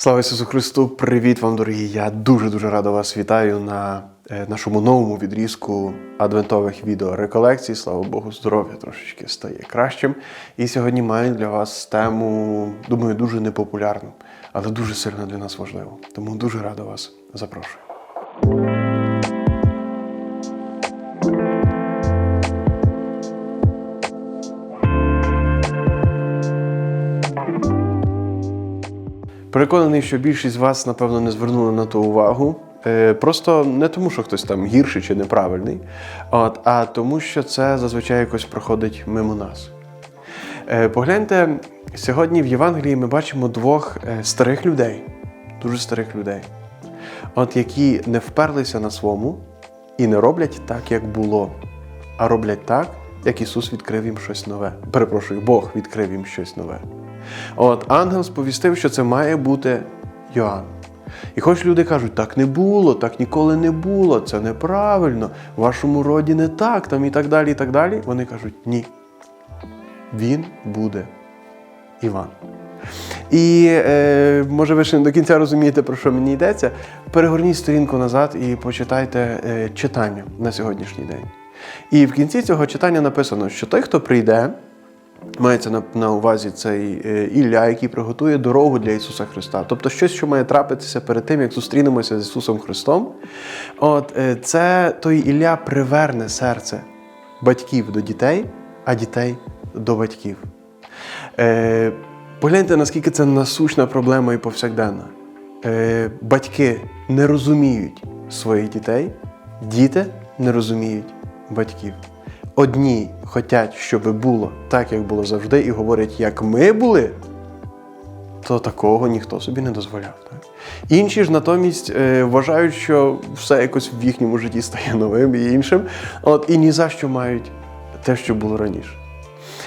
Слава Ісусу Христу! Привіт вам, дорогі! Я дуже-дуже радо вас вітаю на е, нашому новому відрізку адвентових відео реколекцій. Слава Богу, здоров'я трошечки стає кращим. І сьогодні маю для вас тему, думаю, дуже непопулярну, але дуже сильно для нас важливу. Тому дуже радо вас запрошую. Переконаний, що більшість з вас, напевно, не звернули на то увагу. Е, Просто не тому, що хтось там гірший чи неправильний, от, а тому, що це зазвичай якось проходить мимо нас. Е, Погляньте, сьогодні в Євангелії ми бачимо двох е, старих людей, дуже старих людей, от які не вперлися на своєму і не роблять так, як було, а роблять так, як Ісус відкрив їм щось нове. Перепрошую, Бог відкрив їм щось нове. От ангел сповістив, що це має бути Йоанн. І хоч люди кажуть, так не було, так ніколи не було, це неправильно, в вашому роді не так, там і так далі, і так далі. Вони кажуть, ні. Він буде Іван. І е, може ви ще не до кінця розумієте, про що мені йдеться. Перегорніть сторінку назад і почитайте е, читання на сьогоднішній день. І в кінці цього читання написано, що той, хто прийде, Мається на, на увазі цей е, Ілля, який приготує дорогу для Ісуса Христа. Тобто щось, що має трапитися перед тим, як зустрінемося з Ісусом Христом. От е, це той Ілля приверне серце батьків до дітей, а дітей до батьків. Е, Погляньте, наскільки це насущна проблема і повсякденна. Е, Батьки не розуміють своїх дітей, діти не розуміють батьків. Одні хочуть, щоб було так, як було завжди, і говорять, як ми були, то такого ніхто собі не дозволяв. Так? Інші ж натомість е, вважають, що все якось в їхньому житті стає новим і іншим, от, і ні за що мають те, що було раніше.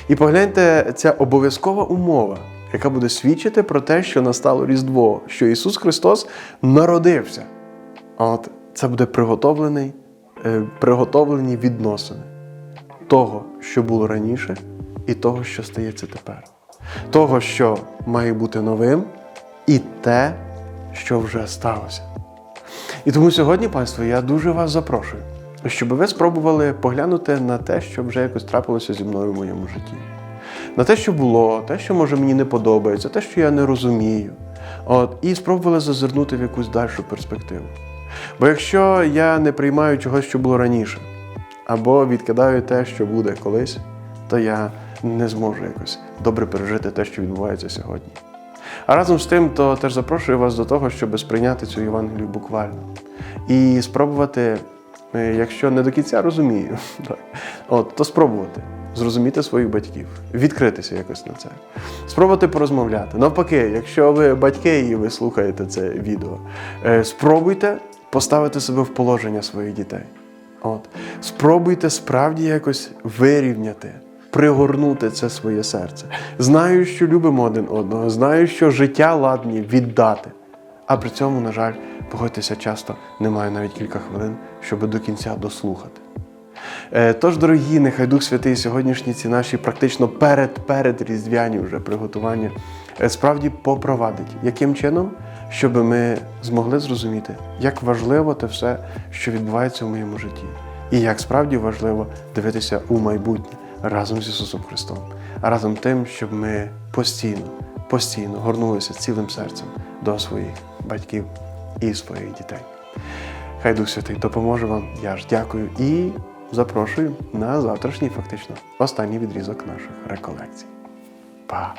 І погляньте, ця обов'язкова умова, яка буде свідчити про те, що настало Різдво, що Ісус Христос народився. От це буде приготовлений, е, приготовлені відносини того, що було раніше, і того, що стається тепер. Того, що має бути новим, і те, що вже сталося. І тому сьогодні, панство, я дуже вас запрошую, щоб ви спробували поглянути на те, що вже якось трапилося зі мною в моєму житті. На те, що було, те, що може мені не подобається, те, що я не розумію. От, і спробували зазирнути в якусь дальшу перспективу. Бо якщо я не приймаю чогось, що було раніше, або відкидаю те, що буде колись, то я не зможу якось добре пережити те, що відбувається сьогодні. А разом з тим, то теж запрошую вас до того, щоб сприйняти цю Євангелію буквально і спробувати, е, якщо не до кінця розумію, от, то спробувати зрозуміти своїх батьків, відкритися якось на це, спробувати порозмовляти. Навпаки, якщо ви батьки і ви слухаєте це відео, е, спробуйте поставити себе в положення своїх дітей. От. Спробуйте справді якось вирівняти, пригорнути це своє серце. Знаю, що любимо один одного, знаю, що життя ладні віддати. А при цьому, на жаль, погодьтеся часто, немає навіть кілька хвилин, щоб до кінця дослухати. Е, Тож, дорогі, нехай Дух Святий сьогоднішні ці наші практично перед перед різдвяні вже приготування е, справді попровадить. Яким чином? Щоб ми змогли зрозуміти, як важливо те все, що відбувається в моєму житті, і як справді важливо дивитися у майбутнє разом з Ісусом Христом, а разом тим, щоб ми постійно, постійно горнулися цілим серцем до своїх батьків і своїх дітей. Хай Дух Святий допоможе вам. Я ж дякую і запрошую на завтрашній, фактично, останній відрізок наших реколекцій. Па!